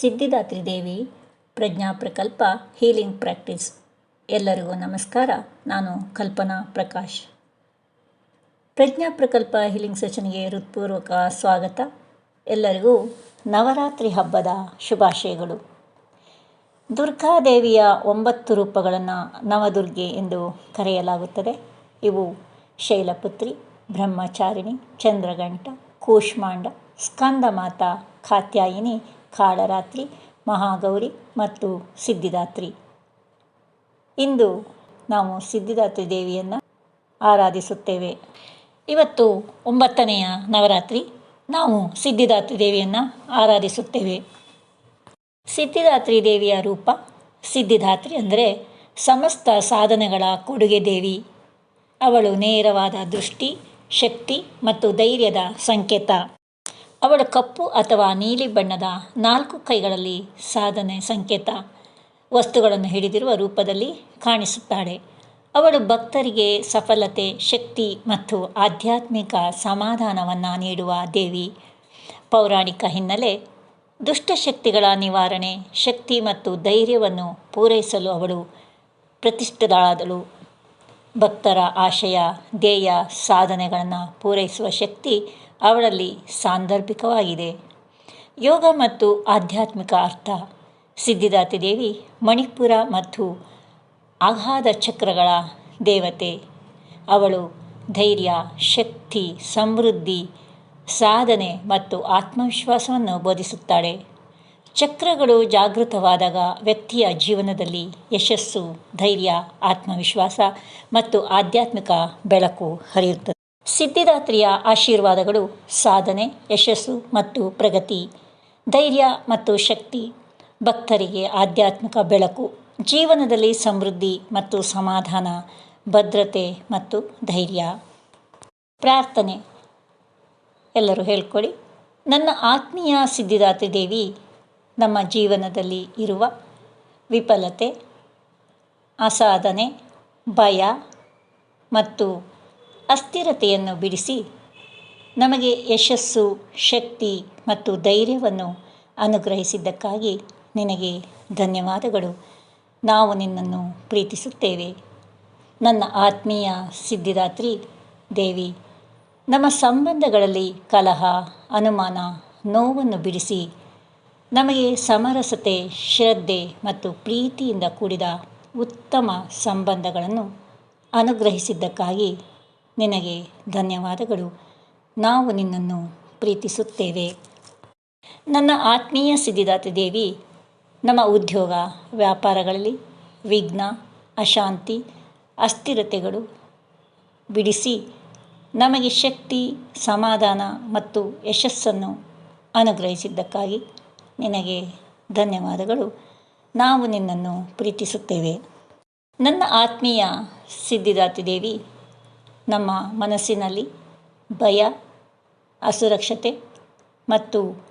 Siddhidatri Devi, Prajna Prakalpa, healing practice. ಎಲ್ಲರಿಗೂ ನಮಸ್ಕಾರ. ನಾನು ಕಲ್ಪನಾ ಪ್ರಕಾಶ್. ಪ್ರಜ್ಞಾ ಪ್ರಕಲ್ಪ ಹೀಲಿಂಗ್ ಸೆಷನ್ಗೆ ಹೃತ್ಪೂರ್ವಕ ಸ್ವಾಗತ. ಎಲ್ಲರಿಗೂ ನವರಾತ್ರಿ ಹಬ್ಬದ ಶುಭಾಶಯಗಳು. ದುರ್ಗಾದೇವಿಯ ಒಂಬತ್ತು ರೂಪಗಳನ್ನು ನವದುರ್ಗೆ ಎಂದು ಕರೆಯಲಾಗುತ್ತದೆ. ಇವು ಶೈಲಪುತ್ರಿ, ಬ್ರಹ್ಮಚಾರಿಣಿ, ಚಂದ್ರಗಂಟ, ಕೂಷ್ಮಾಂಡ, ಸ್ಕಂದಮಾತಾ ಕಾತ್ಯಾಯಿನಿ ಕಾಳರಾತ್ರಿ, ಮಹಾಗೌರಿ ಮತ್ತು ಸಿದ್ಧಿದಾತ್ರಿ. ಇಂದು ನಾವು ಸಿದ್ಧಿದಾತ್ರಿ ದೇವಿಯನ್ನು ಆರಾಧಿಸುತ್ತೇವೆ. ಇವತ್ತು ಒಂಬತ್ತನೆಯ ನವರಾತ್ರಿ, ನಾವು ಸಿದ್ಧಿದಾತ್ರಿ ದೇವಿಯನ್ನು ಆರಾಧಿಸುತ್ತೇವೆ. ಸಿದ್ಧಿದಾತ್ರಿ ದೇವಿಯ ರೂಪ ಸಿದ್ಧಿದಾತ್ರಿ ಅಂದರೆ ಸಮಸ್ತ ಸಾಧನೆಗಳ ಕೊಡುಗೆ ದೇವಿ. ಅವಳು ನೇರವಾದ ದೃಷ್ಟಿ, ಶಕ್ತಿ ಮತ್ತು ಧೈರ್ಯದ ಸಂಕೇತ. ಅವಳು ಕಪ್ಪು ಅಥವಾ ನೀಲಿ ಬಣ್ಣದ ನಾಲ್ಕು ಕೈಗಳಲ್ಲಿ ಸಾಧನೆ ಸಂಕೇತ ವಸ್ತುಗಳನ್ನು ಹಿಡಿದಿರುವ ರೂಪದಲ್ಲಿ ಕಾಣಿಸುತ್ತಾಳೆ. ಅವಳು ಭಕ್ತರಿಗೆ ಸಫಲತೆ, ಶಕ್ತಿ ಮತ್ತು ಆಧ್ಯಾತ್ಮಿಕ ಸಮಾಧಾನವನ್ನು ನೀಡುವ ದೇವಿ. ಪೌರಾಣಿಕ ಹಿನ್ನೆಲೆ ದುಷ್ಟಶಕ್ತಿಗಳ ನಿವಾರಣೆ, ಶಕ್ತಿ ಮತ್ತು ಧೈರ್ಯವನ್ನು ಪೂರೈಸಲು ಅವಳು ಪ್ರತಿಷ್ಠಿತಳಾದಳು. ಭಕ್ತರ ಆಶಯ, ಧ್ಯೇಯ ಸಾಧನೆಗಳನ್ನು ಪೂರೈಸುವ ಶಕ್ತಿ ಅವಳಲ್ಲಿ ಸಾಂದರ್ಭಿಕವಾಗಿದೆ. ಯೋಗ ಮತ್ತು ಆಧ್ಯಾತ್ಮಿಕ ಅರ್ಥ. ಸಿದ್ಧಿದಾತಿ ದೇವಿ, ಮಣಿಪುರ ಮತ್ತು ಅಗಾಧ ಚಕ್ರಗಳ ದೇವತೆ. ಅವಳು ಧೈರ್ಯ, ಶಕ್ತಿ, ಸಮೃದ್ಧಿ, ಸಾಧನೆ ಮತ್ತು ಆತ್ಮವಿಶ್ವಾಸವನ್ನು ಬೋಧಿಸುತ್ತಾಳೆ. ಚಕ್ರಗಳು ಜಾಗೃತವಾದಾಗ ವ್ಯಕ್ತಿಯ ಜೀವನದಲ್ಲಿ ಯಶಸ್ಸು, ಧೈರ್ಯ, ಆತ್ಮವಿಶ್ವಾಸ ಮತ್ತು ಆಧ್ಯಾತ್ಮಿಕ ಬೆಳಕು ಹರಿಯುತ್ತದೆ. ಸಿದ್ಧಿದಾತ್ರಿಯ ಆಶೀರ್ವಾದಗಳು, ಸಾಧನೆ, ಯಶಸ್ಸು ಮತ್ತು ಪ್ರಗತಿ, ಧೈರ್ಯ ಮತ್ತು ಶಕ್ತಿ, ಭಕ್ತರಿಗೆ ಆಧ್ಯಾತ್ಮಿಕ ಬೆಳಕು, ಜೀವನದಲ್ಲಿ ಸಮೃದ್ಧಿ ಮತ್ತು ಸಮಾಧಾನ, ಭದ್ರತೆ ಮತ್ತು ಧೈರ್ಯ. ಪ್ರಾರ್ಥನೆ. ಎಲ್ಲರೂ ಹೇಳ್ಕೊಳ್ಳಿ. ನನ್ನ ಆತ್ಮೀಯ ಸಿದ್ಧಿದಾತ್ರಿ ದೇವಿ, ನಮ್ಮ ಜೀವನದಲ್ಲಿ ಇರುವ ವಿಫಲತೆ, ಅಸಾಧನೆ, ಭಯ ಮತ್ತು ಅಸ್ಥಿರತೆಯನ್ನು ಬಿಡಿಸಿ ನಮಗೆ ಯಶಸ್ಸು, ಶಕ್ತಿ ಮತ್ತು ಧೈರ್ಯವನ್ನು ಅನುಗ್ರಹಿಸಿದ್ದಕ್ಕಾಗಿ ನಿನಗೆ ಧನ್ಯವಾದಗಳು. ನಾವು ನಿನ್ನನ್ನು ಪ್ರೀತಿಸುತ್ತೇವೆ. ನನ್ನ ಆತ್ಮೀಯ ಸಿದ್ಧಿದಾತ್ರಿ ದೇವಿ, ನಮ್ಮ ಸಂಬಂಧಗಳಲ್ಲಿ ಕಲಹ, ಅನುಮಾನ, ನೋವನ್ನು ಬಿಡಿಸಿ ನಮಗೆ ಸಮರಸತೆ, ಶ್ರದ್ಧೆ ಮತ್ತು ಪ್ರೀತಿಯಿಂದ ಕೂಡಿದ ಉತ್ತಮ ಸಂಬಂಧಗಳನ್ನು ಅನುಗ್ರಹಿಸಿದ್ದಕ್ಕಾಗಿ ನಿನಗೆ ಧನ್ಯವಾದಗಳು. ನಾವು ನಿನ್ನನ್ನು ಪ್ರೀತಿಸುತ್ತೇವೆ. ನನ್ನ ಆತ್ಮೀಯ ಸಿದ್ಧಿದಾತಿ ದೇವಿ, ನಮ್ಮ ಉದ್ಯೋಗ, ವ್ಯಾಪಾರಗಳಲ್ಲಿ ವಿಘ್ನ, ಅಶಾಂತಿ, ಅಸ್ಥಿರತೆಗಳು ಬಿಡಿಸಿ ನಮಗೆ ಶಕ್ತಿ, ಸಮಾಧಾನ ಮತ್ತು ಯಶಸ್ಸನ್ನು ಅನುಗ್ರಹಿಸಿದ್ದಕ್ಕಾಗಿ ನಿನಗೆ ಧನ್ಯವಾದಗಳು. ನಾವು ನಿನ್ನನ್ನು ಪ್ರೀತಿಸುತ್ತೇವೆ. ನನ್ನ ಆತ್ಮೀಯ ಸಿದ್ಧಿದಾತಿ ದೇವಿ ನಮ್ಮ ಮನಸ್ಸಿನಲ್ಲಿ ಭಯ, ಅಸುರಕ್ಷತೆ ಮತ್ತು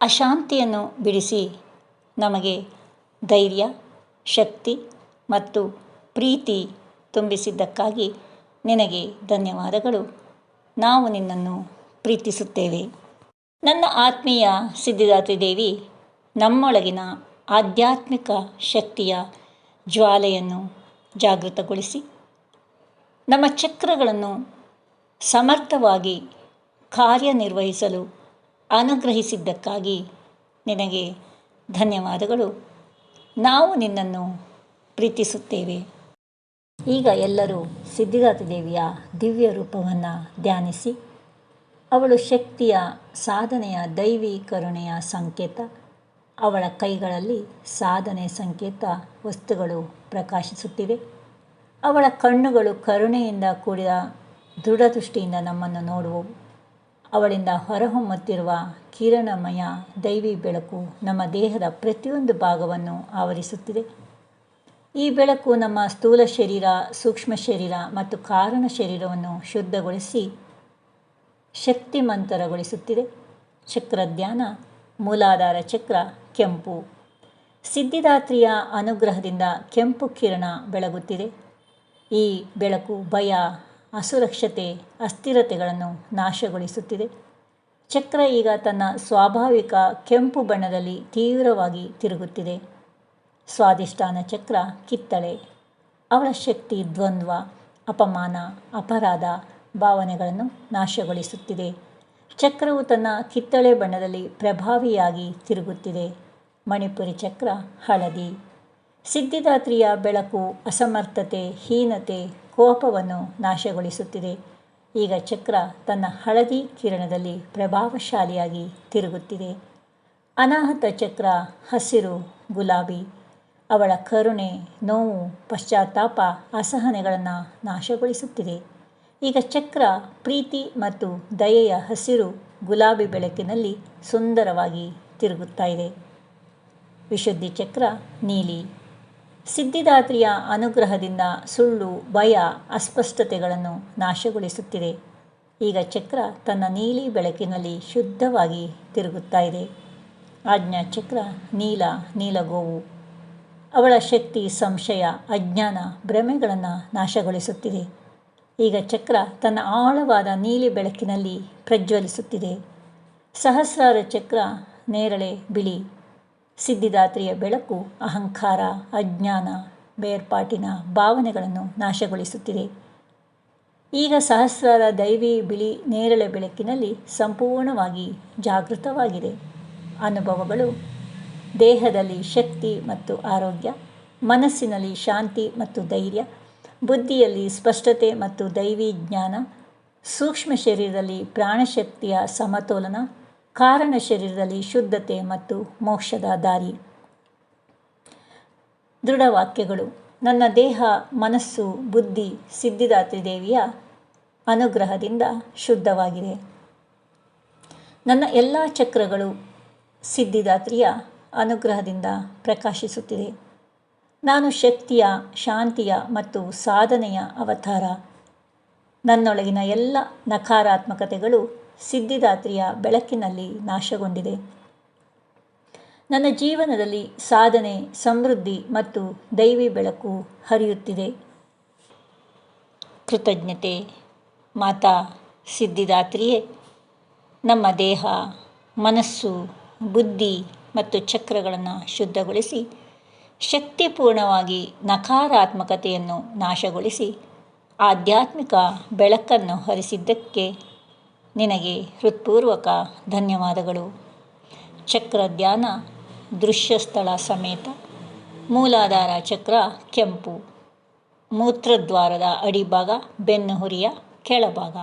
ಅಶಾಂತಿಯನ್ನು ಬಿಡಿಸಿ ನಮಗೆ ಧೈರ್ಯ, ಶಕ್ತಿ ಮತ್ತು ಪ್ರೀತಿ ತುಂಬಿಸಿದ್ದಕ್ಕಾಗಿ ನಿನಗೆ ಧನ್ಯವಾದಗಳು. ನಾವು ನಿನ್ನನ್ನು ಪ್ರೀತಿಸುತ್ತೇವೆ. ನನ್ನ ಆತ್ಮೀಯ ಸಿದ್ಧಿದಾತ್ರಿ ದೇವಿ, ನಮ್ಮೊಳಗಿನ ಆಧ್ಯಾತ್ಮಿಕ ಶಕ್ತಿಯ ಜ್ವಾಲೆಯನ್ನು ಜಾಗೃತಗೊಳಿಸಿ. ನಮ್ಮ ಚಕ್ರಗಳನ್ನು ಸಮರ್ಥವಾಗಿ ಕಾರ್ಯನಿರ್ವಹಿಸಲು ಅನುಗ್ರಹಿಸಿದ್ದಕ್ಕಾಗಿ ನಿನಗೆ ಧನ್ಯವಾದಗಳು. ನಾವು ನಿನ್ನನ್ನು ಪ್ರೀತಿಸುತ್ತೇವೆ. ಈಗ ಎಲ್ಲರೂ ಸಿದ್ಧಿದಾತಿ ದೇವಿಯ ದಿವ್ಯ ರೂಪವನ್ನು ಧ್ಯಾನಿಸಿ. ಅವಳು ಶಕ್ತಿಯ ಸಾಧನೆಯ ದೈವಿ ಕರುಣೆಯ ಸಂಕೇತ. ಅವಳ ಕೈಗಳಲ್ಲಿ ಸಾಧನೆ ಸಂಕೇತ ವಸ್ತುಗಳು ಪ್ರಕಾಶಿಸುತ್ತಿವೆ. ಅವಳ ಕಣ್ಣುಗಳು ಕರುಣೆಯಿಂದ ಕೂಡಿದ ದೃಢದೃಷ್ಟಿಯಿಂದ ನಮ್ಮನ್ನು ನೋಡುವು. ಅವಳಿಂದ ಹೊರಹೊಮ್ಮುತ್ತಿರುವ ಕಿರಣಮಯ ದೈವಿ ಬೆಳಕು ನಮ್ಮ ದೇಹದ ಪ್ರತಿಯೊಂದು ಭಾಗವನ್ನು ಆವರಿಸುತ್ತಿದೆ. ಈ ಬೆಳಕು ನಮ್ಮ ಸ್ಥೂಲ ಶರೀರ, ಸೂಕ್ಷ್ಮ ಶರೀರ ಮತ್ತು ಕಾರಣ ಶರೀರವನ್ನು ಶುದ್ಧಗೊಳಿಸಿ ಶಕ್ತಿಮಂತರಗೊಳಿಸುತ್ತಿದೆ. ಚಕ್ರಧ್ಯಾನ ಮೂಲಾಧಾರ ಚಕ್ರ, ಕೆಂಪು. ಸಿದ್ಧಿದಾತ್ರಿಯ ಅನುಗ್ರಹದಿಂದ ಕೆಂಪು ಕಿರಣ ಬೆಳಗುತ್ತಿದೆ. ಈ ಬೆಳಕು, ಭಯ, ಅಸುರಕ್ಷತೆ, ಅಸ್ಥಿರತೆಗಳನ್ನು ನಾಶಗೊಳಿಸುತ್ತಿದೆ. ಚಕ್ರ ಈಗ ತನ್ನ ಸ್ವಾಭಾವಿಕ ಕೆಂಪು ಬಣ್ಣದಲ್ಲಿ ತೀವ್ರವಾಗಿ ತಿರುಗುತ್ತಿದೆ. ಸ್ವಾಧಿಷ್ಠಾನ ಚಕ್ರ ಕಿತ್ತಳೆ. ಅವಳ ಶಕ್ತಿ ದ್ವಂದ್ವ, ಅಪಮಾನ, ಅಪರಾಧ ಭಾವನೆಗಳನ್ನು ನಾಶಗೊಳಿಸುತ್ತಿದೆ. ಚಕ್ರವು ತನ್ನ ಕಿತ್ತಳೆ ಬಣ್ಣದಲ್ಲಿ ಪ್ರಭಾವಿಯಾಗಿ ತಿರುಗುತ್ತಿದೆ. ಮಣಿಪುರಿ ಚಕ್ರ ಹಳದಿ. ಸಿದ್ಧಿದಾತ್ರಿಯ ಬೆಳಕು, ಅಸಮರ್ಥತೆ, ಹೀನತೆ, ಕೋಪವನ್ನು ನಾಶಗೊಳಿಸುತ್ತಿದೆ. ಈಗ ಚಕ್ರ ತನ್ನ ಹಳದಿ ಕಿರಣದಲ್ಲಿ ಪ್ರಭಾವಶಾಲಿಯಾಗಿ ತಿರುಗುತ್ತಿದೆ. ಅನಾಹತ ಚಕ್ರ, ಹಸಿರು, ಗುಲಾಬಿ. ಅವಳ ಕರುಣೆ, ನೋವು, ಪಶ್ಚಾತ್ತಾಪ, ಅಸಹನೆಗಳನ್ನು ನಾಶಗೊಳಿಸುತ್ತಿದೆ. ಈಗ ಚಕ್ರ ಪ್ರೀತಿ ಮತ್ತು ದಯೆಯ ಹಸಿರು, ಗುಲಾಬಿ ಬೆಳಕಿನಲ್ಲಿ ಸುಂದರವಾಗಿ ತಿರುಗುತ್ತಾ ಇದೆ. ವಿಶುದ್ಧಿ ಚಕ್ರ, ನೀಲಿ. ಸಿದ್ಧಿದಾತ್ರಿಯ ಅನುಗ್ರಹದಿಂದ ಸುಳ್ಳು, ಭಯ, ಅಸ್ಪಷ್ಟತೆಗಳನ್ನು ನಾಶಗೊಳಿಸುತ್ತಿದೆ. ಈಗ ಚಕ್ರ ತನ್ನ ನೀಲಿ ಬೆಳಕಿನಲ್ಲಿ ಶುದ್ಧವಾಗಿ ತಿರುಗುತ್ತಾ ಇದೆ. ಆಜ್ಞಾ ಚಕ್ರ, ನೀಲ, ನೀಲಗೋವು. ಅವಳ ಶಕ್ತಿ, ಸಂಶಯ, ಅಜ್ಞಾನ ಭ್ರಮೆಗಳನ್ನು ನಾಶಗೊಳಿಸುತ್ತಿದೆ. ಈಗ ಚಕ್ರ ತನ್ನ ಆಳವಾದ ನೀಲಿ ಬೆಳಕಿನಲ್ಲಿ ಪ್ರಜ್ವಲಿಸುತ್ತಿದೆ. ಸಹಸ್ರಾರ ಚಕ್ರ ನೇರಳೆ, ಬಿಳಿ. ಸಿದ್ಧಿದಾತ್ರಿಯ ಬೆಳಕು, ಅಹಂಕಾರ, ಅಜ್ಞಾನ, ಬೇರ್ಪಾಟಿನ ಭಾವನೆಗಳನ್ನು ನಾಶಗೊಳಿಸುತ್ತಿದೆ. ಈಗ ಸಹಸ್ರಾರ ದೈವಿ ಬಿಳಿ ನೇರಳೆ ಬೆಳಕಿನಲ್ಲಿ ಸಂಪೂರ್ಣವಾಗಿ ಜಾಗೃತವಾಗಿದೆ. ಅನುಭವಗಳು, ದೇಹದಲ್ಲಿ ಶಕ್ತಿ ಮತ್ತು ಆರೋಗ್ಯ, ಮನಸ್ಸಿನಲ್ಲಿ ಶಾಂತಿ ಮತ್ತು ಧೈರ್ಯ, ಬುದ್ಧಿಯಲ್ಲಿ ಸ್ಪಷ್ಟತೆ ಮತ್ತು ದೈವಿ ಜ್ಞಾನ, ಸೂಕ್ಷ್ಮ ಶರೀರದಲ್ಲಿ ಪ್ರಾಣಶಕ್ತಿಯ ಸಮತೋಲನ ಕಾರಣ ಶರೀರದಲ್ಲಿ ಶುದ್ಧತೆ ಮತ್ತು ಮೋಕ್ಷದ ದಾರಿ. ದೃಢವಾಕ್ಯಗಳು. ನನ್ನ ದೇಹ, ಮನಸ್ಸು, ಬುದ್ಧಿ, ಸಿದ್ಧಿದಾತ್ರಿ ದೇವಿಯ ಅನುಗ್ರಹದಿಂದ ಶುದ್ಧವಾಗಿದೆ. ನನ್ನ ಎಲ್ಲ ಚಕ್ರಗಳು ಸಿದ್ಧಿದಾತ್ರಿಯ ಅನುಗ್ರಹದಿಂದ ಪ್ರಕಾಶಿಸುತ್ತಿದೆ. ನಾನು ಶಕ್ತಿಯ, ಶಾಂತಿಯ ಮತ್ತು ಸಾಧನೆಯ ಅವತಾರ. ನನ್ನೊಳಗಿನ ಎಲ್ಲ ನಕಾರಾತ್ಮಕತೆಗಳು ಸಿದ್ಧಿದಾತ್ರಿಯ ಬೆಳಕಿನಲ್ಲಿ ನಾಶಗೊಂಡಿದೆ. ನನ್ನ ಜೀವನದಲ್ಲಿ ಸಾಧನೆ, ಸಮೃದ್ಧಿ ಮತ್ತು ದೈವಿ ಬೆಳಕು ಹರಿಯುತ್ತಿದೆ. ಕೃತಜ್ಞತೆ, ಮಾತಾ ಸಿದ್ಧಿದಾತ್ರಿಯೇ. ನಮ್ಮ ದೇಹ, ಮನಸ್ಸು, ಬುದ್ಧಿ ಮತ್ತು ಚಕ್ರಗಳನ್ನು ಶುದ್ಧಗೊಳಿಸಿ, ಶಕ್ತಿಪೂರ್ಣವಾಗಿ ನಕಾರಾತ್ಮಕತೆಯನ್ನು ನಾಶಗೊಳಿಸಿ, ಆಧ್ಯಾತ್ಮಿಕ ಬೆಳಕನ್ನು ಹರಿಸಿದ್ದಕ್ಕೆ ನಿನಗೆ ಹೃತ್ಪೂರ್ವಕ ಧನ್ಯವಾದಗಳು. ಚಕ್ರ ಧ್ಯಾನ ದೃಶ್ಯಸ್ಥಳ ಸಮೇತ, ಮೂಲಾಧಾರ ಚಕ್ರ ಕೆಂಪು, ಮೂತ್ರದ್ವಾರದ ಅಡಿಭಾಗ ಬೆನ್ನುಹುರಿಯ ಕೆಳಭಾಗ.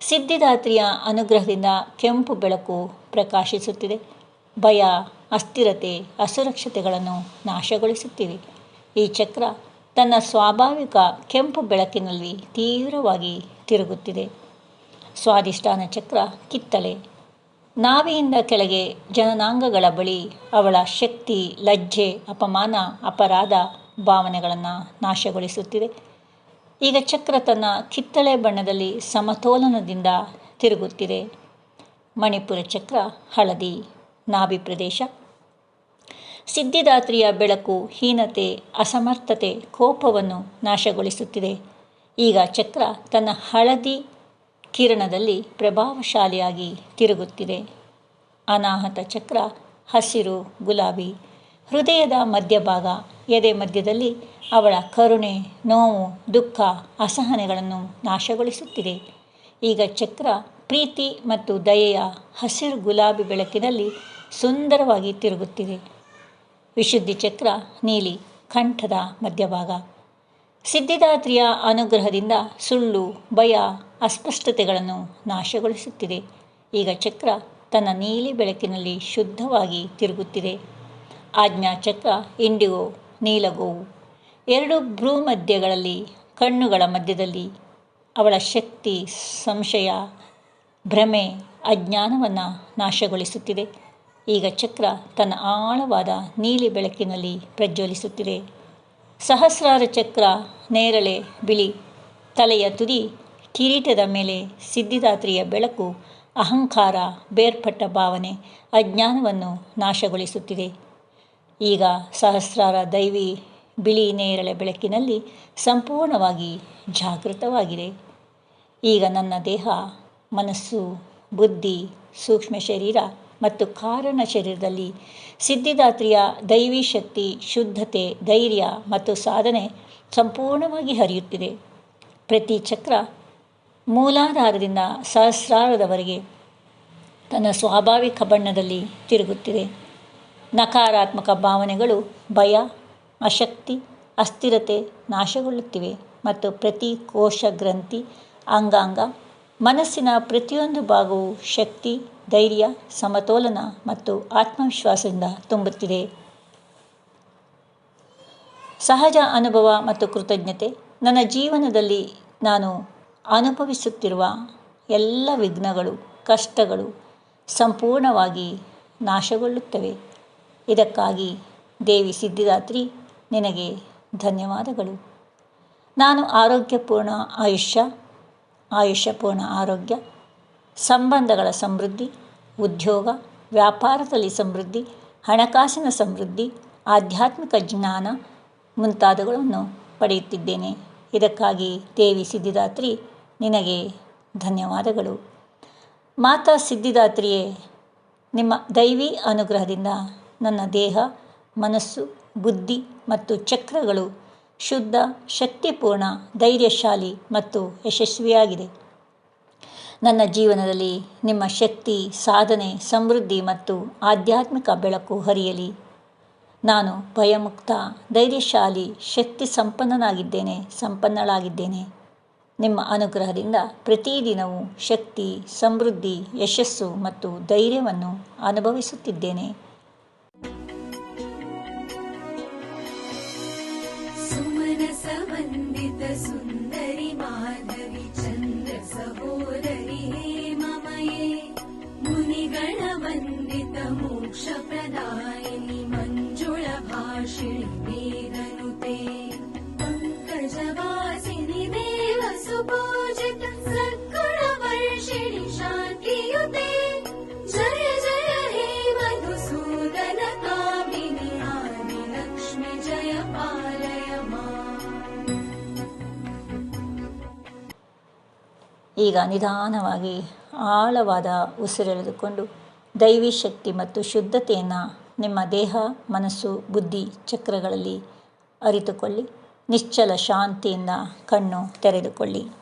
ಸಿದ್ಧಿದಾತ್ರಿಯ ಅನುಗ್ರಹದಿಂದ ಕೆಂಪು ಬೆಳಕು ಪ್ರಕಾಶಿಸುತ್ತಿದೆ. ಭಯ, ಅಸ್ಥಿರತೆ, ಅಸುರಕ್ಷತೆಗಳನ್ನು ನಾಶಗೊಳಿಸುತ್ತಿವೆ. ಈ ಚಕ್ರ ತನ್ನ ಸ್ವಾಭಾವಿಕ ಕೆಂಪು ಬೆಳಕಿನಲ್ಲಿ ತೀವ್ರವಾಗಿ ತಿರುಗುತ್ತಿದೆ. ಸ್ವಾದಿಷ್ಟಾನ ಚಕ್ರ ಕಿತ್ತಳೆ. ನಾವಿಯಿಂದ ಕೆಳಗೆ ಜನನಾಂಗಗಳ ಬಳಿ ಅವಳ ಶಕ್ತಿ, ಲಜ್ಜೆ, ಅಪಮಾನ, ಅಪರಾಧ ಭಾವನೆಗಳನ್ನು ನಾಶಗೊಳಿಸುತ್ತಿದೆ. ಈಗ ಚಕ್ರ ತನ್ನ ಕಿತ್ತಳೆ ಬಣ್ಣದಲ್ಲಿ ಸಮತೋಲನದಿಂದ ತಿರುಗುತ್ತಿದೆ. ಮಣಿಪುರ ಚಕ್ರ ಹಳದಿ, ನಾಭಿ ಪ್ರದೇಶ. ಸಿದ್ಧಿದಾತ್ರಿಯ ಬೆಳಕು, ಹೀನತೆ, ಅಸಮರ್ಥತೆ, ಕೋಪವನ್ನು ನಾಶಗೊಳಿಸುತ್ತಿದೆ. ಈಗ ಚಕ್ರ ತನ್ನ ಹಳದಿ ಕಿರಣದಲ್ಲಿ ಪ್ರಭಾವಶಾಲಿಯಾಗಿ ತಿರುಗುತ್ತಿದೆ. ಅನಾಹತ ಚಕ್ರ, ಹಸಿರು, ಗುಲಾಬಿ, ಹೃದಯದ ಮಧ್ಯಭಾಗ, ಎದೆ ಮಧ್ಯದಲ್ಲಿ ಅವಳ ಕರುಣೆ, ನೋವು, ದುಃಖ, ಅಸಹನೆಗಳನ್ನು ನಾಶಗೊಳಿಸುತ್ತಿದೆ. ಈಗ ಚಕ್ರ, ಪ್ರೀತಿ ಮತ್ತು ದಯೆಯ ಹಸಿರು ಗುಲಾಬಿ ಬೆಳಕಿನಲ್ಲಿ ಸುಂದರವಾಗಿ ತಿರುಗುತ್ತಿದೆ. ವಿಶುದ್ಧಿ ಚಕ್ರ, ನೀಲಿ, ಕಂಠದ ಮಧ್ಯಭಾಗ. ಸಿದ್ಧಿದಾತ್ರಿಯ ಅನುಗ್ರಹದಿಂದ ಸುಳ್ಳು, ಭಯ ಅಸ್ಪಷ್ಟತೆಗಳನ್ನು ನಾಶಗೊಳಿಸುತ್ತಿದೆ. ಈಗ ಚಕ್ರ ತನ್ನ ನೀಲಿ ಬೆಳಕಿನಲ್ಲಿ ಶುದ್ಧವಾಗಿ ತಿರುಗುತ್ತಿದೆ. ಆಜ್ಞಾ ಚಕ್ರ, ಇಂಡಿಗೋ, ನೀಲಗೋವು. ಎರಡು ಭ್ರೂ ಮಧ್ಯಗಳಲ್ಲಿ, ಕಣ್ಣುಗಳ ಮಧ್ಯದಲ್ಲಿ ಅವಳ ಶಕ್ತಿ, ಸಂಶಯ, ಭ್ರಮೆ, ಅಜ್ಞಾನವನ್ನು ನಾಶಗೊಳಿಸುತ್ತಿದೆ. ಈಗ ಚಕ್ರ ತನ್ನ ಆಳವಾದ ನೀಲಿ ಬೆಳಕಿನಲ್ಲಿ ಪ್ರಜ್ವಲಿಸುತ್ತಿದೆ. ಸಹಸ್ರಾರ ಚಕ್ರ ನೇರಳೆ, ಬಿಳಿ, ತಲೆಯ ತುದಿ ಕಿರೀಟದ ಮೇಲೆ ಸಿದ್ಧಿದಾತ್ರಿಯ ಬೆಳಕು, ಅಹಂಕಾರ, ಬೇರ್ಪಟ್ಟ ಭಾವನೆ, ಅಜ್ಞಾನವನ್ನು ನಾಶಗೊಳಿಸುತ್ತಿದೆ. ಈಗ ಸಹಸ್ರಾರ ದೈವಿ ಬಿಳಿ ನೇರಳೆ ಬೆಳಕಿನಲ್ಲಿ ಸಂಪೂರ್ಣವಾಗಿ ಜಾಗೃತವಾಗಿದೆ. ಈಗ ನನ್ನ ದೇಹ, ಮನಸ್ಸು, ಬುದ್ಧಿ, ಸೂಕ್ಷ್ಮ ಶರೀರ ಮತ್ತು ಕಾರಣ ಶರೀರದಲ್ಲಿ ಸಿದ್ಧಿದಾತ್ರಿಯ ದೈವಿ ಶಕ್ತಿ, ಶುದ್ಧತೆ, ಧೈರ್ಯ ಮತ್ತು ಸಾಧನೆ ಸಂಪೂರ್ಣವಾಗಿ ಹರಿಯುತ್ತಿದೆ. ಪ್ರತಿ ಚಕ್ರ ಮೂಲಾಧಾರದಿಂದ ಸಹಸ್ರಾರದವರೆಗೆ ತನ್ನ ಸ್ವಾಭಾವಿಕ ಬಣ್ಣದಲ್ಲಿ ತಿರುಗುತ್ತಿದೆ ನಕಾರಾತ್ಮಕ ಭಾವನೆಗಳು ಭಯ, ಅಶಕ್ತಿ, ಅಸ್ಥಿರತೆ ನಾಶಗೊಳ್ಳುತ್ತಿವೆ ಮತ್ತು ಪ್ರತಿ ಕೋಶ ಗ್ರಂಥಿ ಅಂಗಾಂಗ, ಮನಸ್ಸಿನ ಪ್ರತಿಯೊಂದು ಭಾಗವು ಶಕ್ತಿ, ಧೈರ್ಯ, ಸಮತೋಲನ ಮತ್ತು ಆತ್ಮವಿಶ್ವಾಸದಿಂದ ತುಂಬುತ್ತಿದೆ. ಸಹಜ ಅನುಭವ ಮತ್ತು ಕೃತಜ್ಞತೆ ನನ್ನ ಜೀವನದಲ್ಲಿ ನಾನು ಅನುಭವಿಸುತ್ತಿರುವ ಎಲ್ಲ ವಿಘ್ನಗಳು, ಕಷ್ಟಗಳು ಸಂಪೂರ್ಣವಾಗಿ ನಾಶಗೊಳ್ಳುತ್ತವೆ. ಇದಕ್ಕಾಗಿ ದೇವಿ ಸಿದ್ಧಿದಾತ್ರಿ ನಿನಗೆ ಧನ್ಯವಾದಗಳು. ನಾನು ಆರೋಗ್ಯಪೂರ್ಣ ಆಯುಷ್ಯ, ಆಯುಷ್ಯಪೂರ್ಣ ಆರೋಗ್ಯ, ಸಂಬಂಧಗಳ ಸಮೃದ್ಧಿ, ಉದ್ಯೋಗ, ವ್ಯಾಪಾರದಲ್ಲಿ ಸಮೃದ್ಧಿ, ಹಣಕಾಸಿನ ಸಮೃದ್ಧಿ, ಆಧ್ಯಾತ್ಮಿಕ ಜ್ಞಾನ ಮುಂತಾದವುಗಳನ್ನು ಪಡೆಯುತ್ತಿದ್ದೇನೆ. ಇದಕ್ಕಾಗಿ ದೇವಿ ಸಿದ್ಧಿದಾತ್ರಿ ನಿನಗೆ ಧನ್ಯವಾದಗಳು. ಮಾತಾ ಸಿದ್ಧಿದಾತ್ರಿಯೇ, ನಿಮ್ಮ ದೈವಿ ಅನುಗ್ರಹದಿಂದ ನನ್ನ ದೇಹ, ಮನಸ್ಸು, ಬುದ್ಧಿ ಮತ್ತು ಚಕ್ರಗಳು ಶುದ್ಧ, ಶಕ್ತಿಪೂರ್ಣ, ಧೈರ್ಯಶಾಲಿ ಮತ್ತು ಯಶಸ್ವಿಯಾಗಿದೆ. ನನ್ನ ಜೀವನದಲ್ಲಿ ನಿಮ್ಮ ಶಕ್ತಿ, ಸಾಧನೆ, ಸಮೃದ್ಧಿ ಮತ್ತು ಆಧ್ಯಾತ್ಮಿಕ ಬೆಳಕು ಹರಿಯಲಿ. ನಾನು ಭಯಮುಕ್ತ, ಧೈರ್ಯಶಾಲಿ ಶಕ್ತಿ ಸಂಪನ್ನನಾಗಿದ್ದೇನೆ ಸಂಪನ್ನಳಾಗಿದ್ದೇನೆ. ನಿಮ್ಮ ಅನುಗ್ರಹದಿಂದ ಪ್ರತಿದಿನವೂ ಶಕ್ತಿ, ಸಮೃದ್ಧಿ, ಯಶಸ್ಸು ಮತ್ತು ಧೈರ್ಯವನ್ನು ಅನುಭವಿಸುತ್ತಿದ್ದೇನೆ. ಸುಂದರಿ ಮಾಧವಿ ಚಂದ್ರ ಸಹೋದರಿ ಮುನಿಗಣ ವಂದಿತ ಮೋಕ್ಷ ಈಗ ನಿಧಾನವಾಗಿ ಆಳವಾದ ಉಸಿರೆಳೆದುಕೊಂಡು ದೈವಿ ಶಕ್ತಿ ಮತ್ತು ಶುದ್ಧತೆಯನ್ನು ನಿಮ್ಮ ದೇಹ, ಮನಸ್ಸು, ಬುದ್ಧಿ ಚಕ್ರಗಳಲ್ಲಿ ಅರಿತುಕೊಳ್ಳಿ. ನಿಶ್ಚಲ ಶಾಂತಿಯಿಂದ ಕಣ್ಣು ತೆರೆದುಕೊಳ್ಳಿ.